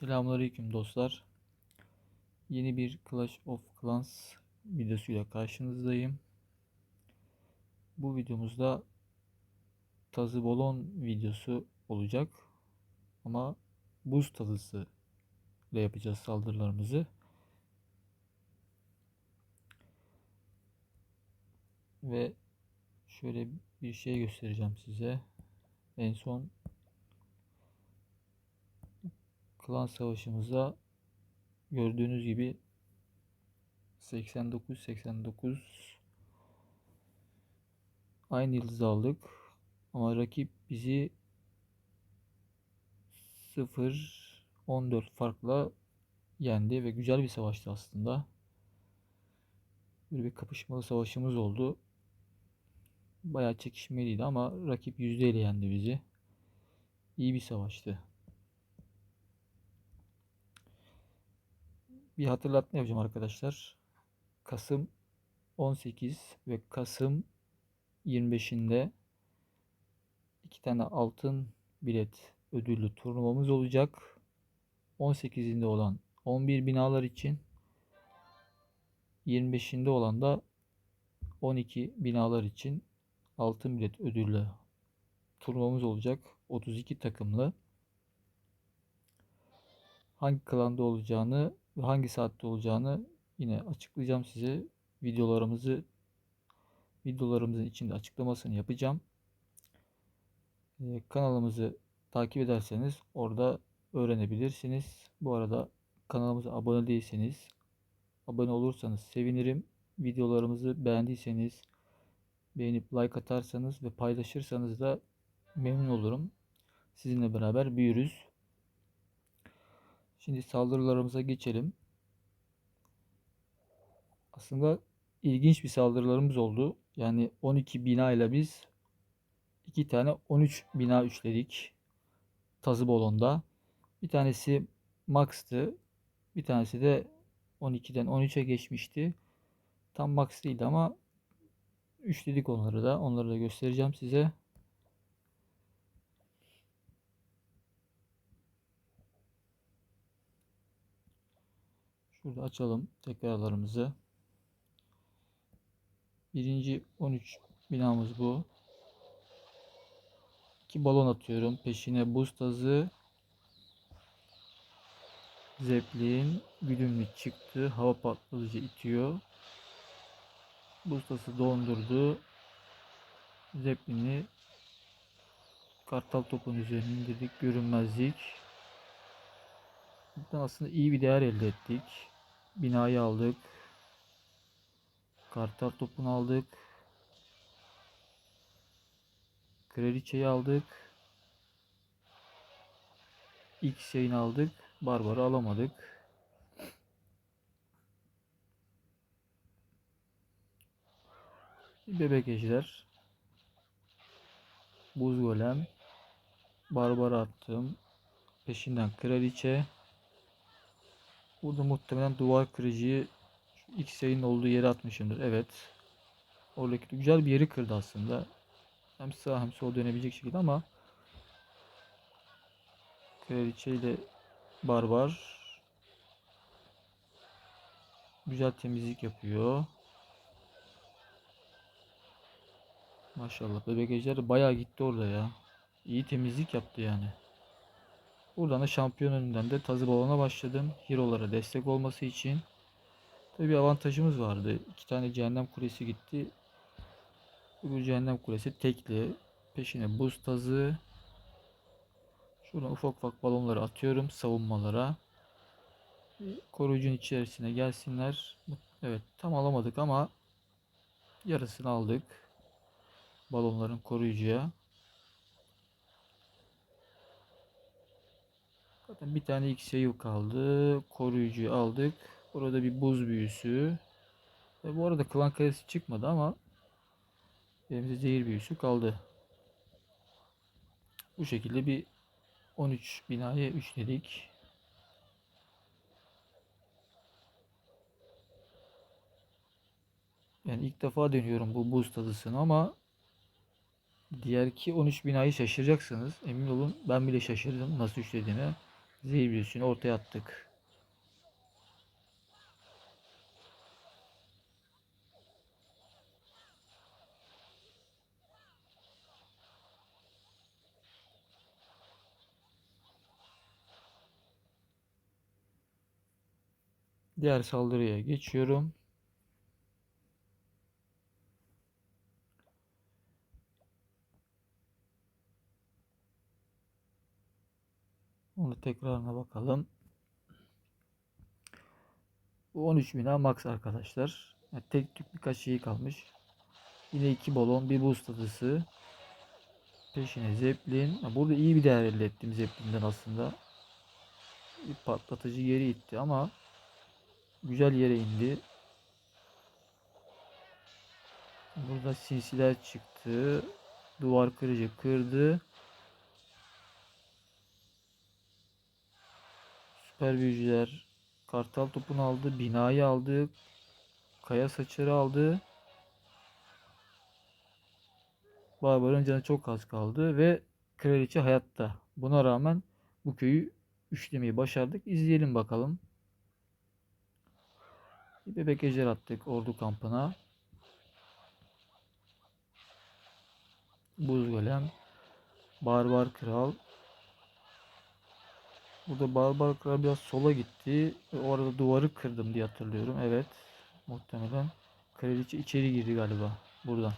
Selamünaleyküm dostlar. Yeni bir Clash of Clans videosuyla karşınızdayım. Bu videomuzda tazı bolon videosu olacak. Ama buz tazısı ile yapacağız saldırılarımızı. Ve şöyle bir şey göstereceğim size. En son klan savaşımızda gördüğünüz gibi 89 89 aynı yıldız aldık ama rakip bizi 0 14 farkla yendi ve güzel bir savaştı aslında. Böyle bir kapışmalı savaşımız oldu. Bayağı çekişmeliydi ama rakip yüzdeyle yendi bizi. İyi bir savaştı. Bir hatırlatma yapacağım arkadaşlar. Kasım 18 ve Kasım 25'inde iki tane altın bilet ödüllü turnuvamız olacak. 18'inde olan 11 binalar için 25'inde olan da 12 binalar için altın bilet ödüllü turnuvamız olacak. 32 takımlı. Hangi klanda olacağını ve hangi saatte olacağını yine açıklayacağım size. Videolarımızı videolarımızın içinde açıklamasını yapacağım. Ee, kanalımızı takip ederseniz orada öğrenebilirsiniz. Bu arada kanalımıza abone değilseniz abone olursanız sevinirim. Videolarımızı beğendiyseniz beğenip like atarsanız ve paylaşırsanız da memnun olurum. Sizinle beraber büyürüz. Şimdi saldırılarımıza geçelim. Aslında ilginç bir saldırılarımız oldu. Yani 12 bina ile biz iki tane 13 bina üçledik. Tazı bolonda. Bir tanesi max'tı. Bir tanesi de 12'den 13'e geçmişti. Tam max değildi ama üçledik onları da. Onları da göstereceğim size. Şurada açalım tekrarlarımızı. Birinci 13 binamız bu. İki balon atıyorum. Peşine buz tazı. Zeppelin güdümlü çıktı. Hava patlayıcı itiyor. Buz tazı dondurdu. Zeppelin'i kartal topun üzerine indirdik. Görünmezlik. Buradan aslında iyi bir değer elde ettik. Binayı aldık. Kartal topunu aldık. Kraliçeyi aldık. İlk şeyini aldık. Barbarı alamadık. Bebek ejder. Buz golem. Barbarı attım. Peşinden kraliçe. Burada muhtemelen duvar kırıcıyı X-Ray'in olduğu yere atmışımdır. Evet. Oradaki güzel bir yeri kırdı aslında. Hem sağ hem sol dönebilecek şekilde ama Kraliçe ile Barbar güzel temizlik yapıyor. Maşallah bebek ejder bayağı gitti orada ya. İyi temizlik yaptı yani. Buradan da şampiyon önünden de tazı balona başladım. Hero'lara destek olması için. Tabi bir avantajımız vardı. İki tane cehennem kulesi gitti. Bu cehennem kulesi tekli. Peşine buz tazı. Şuradan ufak ufak balonları atıyorum savunmalara. Koruyucunun içerisine gelsinler. Evet tam alamadık ama yarısını aldık. Balonların koruyucuya. Zaten bir tane X sayı kaldı. Koruyucuyu aldık. Burada bir buz büyüsü. Ve bu arada klan kalesi çıkmadı ama elimizde zehir büyüsü kaldı. Bu şekilde bir 13 binaya 3 dedik. Yani ilk defa deniyorum bu buz tadısını ama diğer ki 13 binayı şaşıracaksınız. Emin olun ben bile şaşırdım nasıl üçlediğine. Zehir büyüsünü ortaya attık. Diğer saldırıya geçiyorum. Onu tekrarına bakalım. Bu 13 bina max arkadaşlar. Yani tek tük birkaç şey kalmış. Yine iki balon, bir buz tadısı. Peşine zeplin. Burada iyi bir değer elde ettim zeplinden aslında. Bir patlatıcı geri itti ama güzel yere indi. Burada sinsiler çıktı. Duvar kırıcı kırdı. Süper büyücüler kartal topunu aldı. Binayı aldı. Kaya saçarı aldı. Barbar'ın canı çok az kaldı ve kraliçe hayatta. Buna rağmen bu köyü üçlemeyi başardık. İzleyelim bakalım. Bir bebek ejder attık ordu kampına. Buz golem. Barbar kral. Burada barbar kral biraz sola gitti. O arada duvarı kırdım diye hatırlıyorum. Evet. Muhtemelen. Kraliçe içeri girdi galiba. Buradan.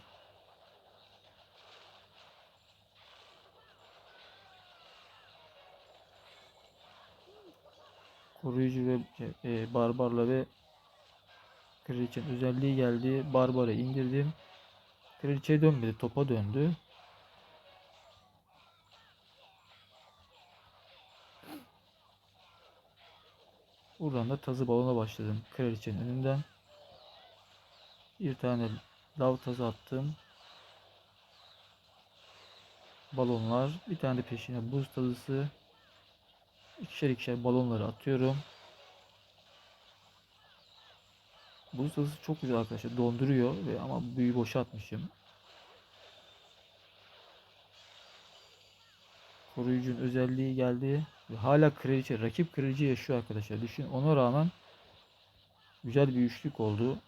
Koruyucu ve e, barbarla ve kraliçenin özelliği geldi. Barbarı indirdim. Kraliçeye dönmedi. Topa döndü. Buradan da tazı balona başladım. Kraliçenin önünden. Bir tane lav tazı attım. Balonlar. Bir tane de peşine buz tazısı. İkişer ikişer balonları atıyorum. Buz tazısı çok güzel arkadaşlar. Donduruyor ve ama büyü boşa atmışım. Koruyucunun özelliği geldi. Ve hala kraliçe, rakip kraliçe yaşıyor arkadaşlar. Düşün ona rağmen güzel bir üçlük oldu.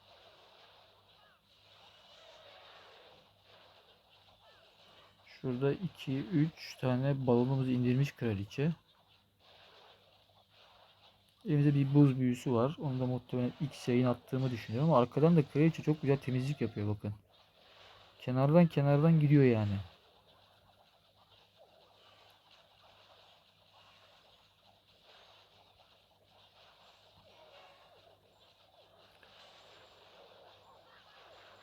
Şurada 2 3 tane balonumuzu indirmiş kraliçe. Elimizde bir buz büyüsü var. Onu da muhtemelen X yayın attığımı düşünüyorum. Arkadan da kraliçe çok güzel temizlik yapıyor bakın. Kenardan kenardan gidiyor yani.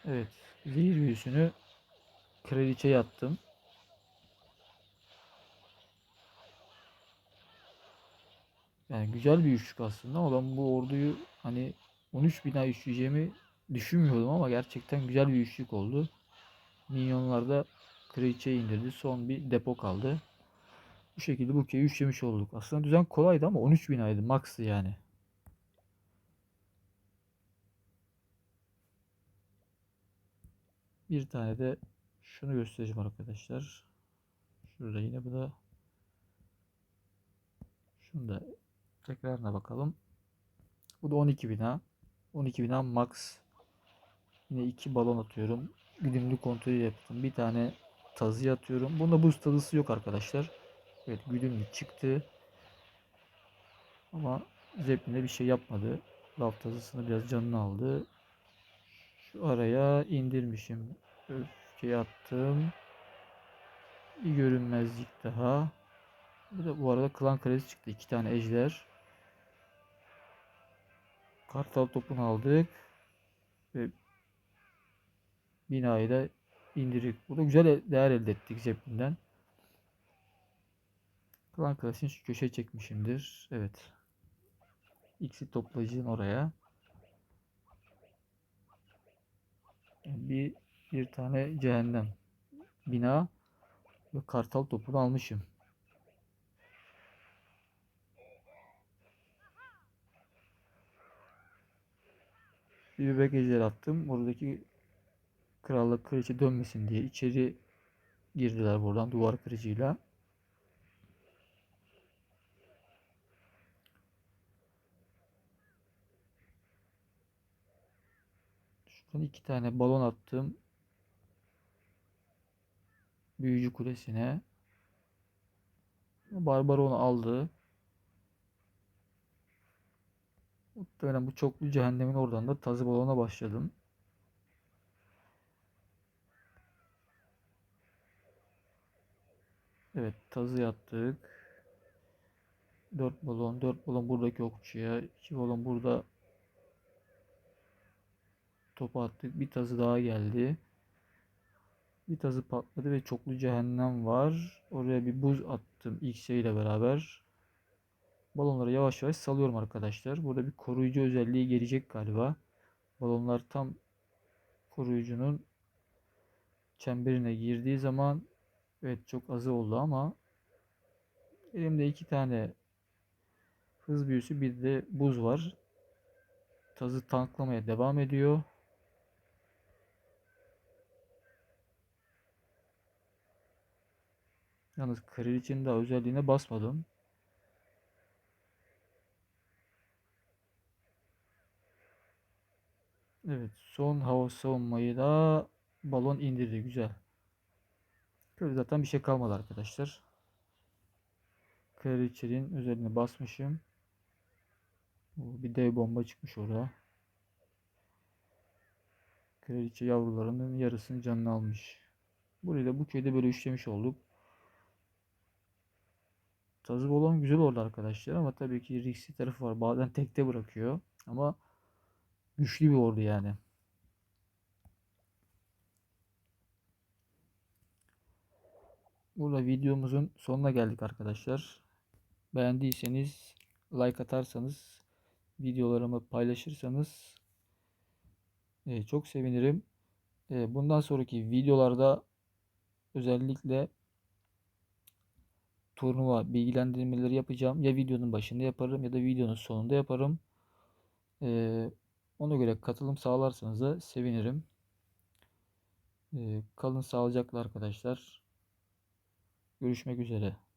Evet. Zehir büyüsünü kraliçeye attım. Yani güzel bir üçlük aslında ama ben bu orduyu hani 13 bina üçleyeceğimi düşünmüyordum ama gerçekten güzel bir üçlük oldu. Minyonlar da kraliçeyi indirdi. Son bir depo kaldı. Bu şekilde bu köyü üçlemiş olduk. Aslında düzen kolaydı ama 13 binaydı. Max'ı yani. Bir tane de şunu göstereceğim arkadaşlar. Şurada yine bu da şunu da tekrarına bakalım. Bu da 12 bina. 12 bina max. Yine iki balon atıyorum. Güdümlü kontrolü yaptım. Bir tane tazı atıyorum. Bunda buz tazısı yok arkadaşlar. Evet güdümlü çıktı. Ama Zeppelin'e bir şey yapmadı. Laf tazısını biraz canını aldı. Şu araya indirmişim. Öfkeyi attım. Bir görünmezlik daha. Bu da bu arada klan kalesi çıktı. iki tane ejder. Kartal topunu aldık. Ve binayı da indirdik. Burada güzel değer elde ettik cebinden. Klan kalesini şu köşeye çekmişimdir. Evet. X'i toplayıcının oraya. Bir bir tane cehennem bina ve kartal topunu almışım. Bir bebek ejder attım. Buradaki krallık kraliçe dönmesin diye içeri girdiler buradan duvar kırıcıyla. Son iki tane balon attım. Büyücü kulesine. Barbaron aldı. Muhtemelen bu çoklu cehennemin oradan da tazı balona başladım. Evet tazı yaptık. 4 balon, 4 balon buradaki okçuya, 2 balon burada topu attık. Bir tazı daha geldi. Bir tazı patladı ve çoklu cehennem var. Oraya bir buz attım ilk şeyle beraber. Balonları yavaş yavaş salıyorum arkadaşlar. Burada bir koruyucu özelliği gelecek galiba. Balonlar tam koruyucunun çemberine girdiği zaman evet çok azı oldu ama elimde iki tane hız büyüsü bir de buz var. Tazı tanklamaya devam ediyor. Yalnız kraliçenin daha özelliğine basmadım. Evet son hava savunmayı da balon indirdi. Güzel. Böyle zaten bir şey kalmadı arkadaşlar. Kraliçenin özelliğine basmışım. Bir dev bomba çıkmış orada. Kraliçe yavrularının yarısını canını almış. Burayı da bu köyde böyle üçlemiş olduk. Tazı balon güzel oldu arkadaşlar ama tabii ki riskli tarafı var. Bazen tekte bırakıyor. Ama güçlü bir ordu yani. Burada videomuzun sonuna geldik arkadaşlar. Beğendiyseniz like atarsanız, videolarımı paylaşırsanız e, çok sevinirim. E, bundan sonraki videolarda özellikle turnuva bilgilendirmeleri yapacağım. Ya videonun başında yaparım ya da videonun sonunda yaparım. E, ona göre katılım sağlarsanız da sevinirim. E, kalın sağlıcakla arkadaşlar. Görüşmek üzere.